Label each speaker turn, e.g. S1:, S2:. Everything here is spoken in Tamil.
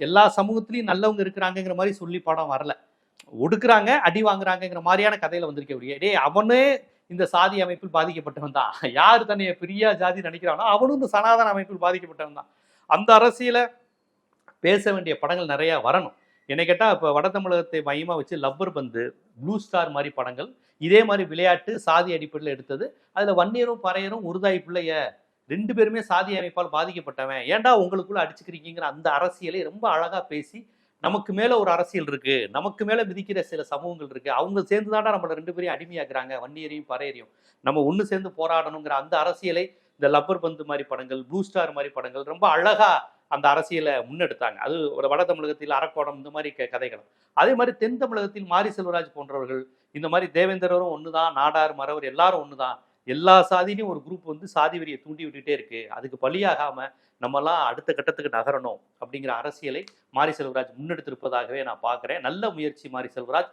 S1: எல்லா சமூகத்திலையும் நல்லவங்க இருக்கிறாங்கங்கிற மாதிரி சொல்லி படம் வரல. ஒடுக்குறாங்க அடி வாங்குறாங்கங்கிற மாதிரியான கதையில வந்திருக்க ஒழிய அவனே இந்த சாதி அமைப்பில் பாதிக்கப்பட்டவன் தான். யார் தன்னை பெரிய ஜாதி நினைக்கிறானோ அவனும் இந்த சனாதன அமைப்பில் பாதிக்கப்பட்டவன் தான். அந்த அரசியல பேச வேண்டிய படங்கள் நிறைய வரணும். என்னை கேட்டால் இப்போ வட தமிழகத்தை மையமாக வச்சு லப்பர் பந்து ப்ளூ ஸ்டார் மாதிரி படங்கள் இதே மாதிரி விளையாட்டு சாதி அடிப்படையில் எடுத்தது. அதில் வன்னியரும் பறையரும் உருதாய் பிள்ளைய ரெண்டு பேருமே சாதி அமைப்பால் பாதிக்கப்பட்டவன். ஏன்டா உங்களுக்குள்ள அடிச்சுக்கிறீங்கிற அந்த அரசியலை ரொம்ப அழகா பேசி நமக்கு மேல ஒரு அரசியல் இருக்கு நமக்கு மேல விதிக்கிற சில சமூகங்கள் இருக்கு அவங்க சேர்ந்து தாண்டா நம்மள ரெண்டு பேரையும் அடிமையாக்குறாங்க வன்னியரையும் பறையரையும். நம்ம ஒன்று சேர்ந்து போராடணுங்கிற அந்த அரசியலை இந்த லப்பர் பந்து மாதிரி படங்கள் ப்ளூ ஸ்டார் மாதிரி படங்கள் ரொம்ப அழகா அந்த அரசியலை முன்னெடுத்தாங்க. அது ஒரு வட தமிழகத்தில் அரக்கோணம் இந்த மாதிரி க- கதைகள். அதே மாதிரி தென் தமிழகத்தில் மாரி செல்வராஜ் போன்றவர்கள் இந்த மாதிரி தேவேந்திரரும் தான் நாடார் மறவர் எல்லாரும் தான் எல்லா சாதியிலையும் ஒரு குரூப் வந்து சாதி வெறியை தூண்டி விட்டுட்டே இருக்கு. அதுக்கு பலியாகாம நம்மலாம் அடுத்த கட்டத்துக்கு நகரணும் அப்படிங்கிற அரசியலை மாரி செல்வராஜ் முன்னெடுத்திருப்பதாகவே நான் பார்க்குறேன். நல்ல முயற்சி மாரி செல்வராஜ்.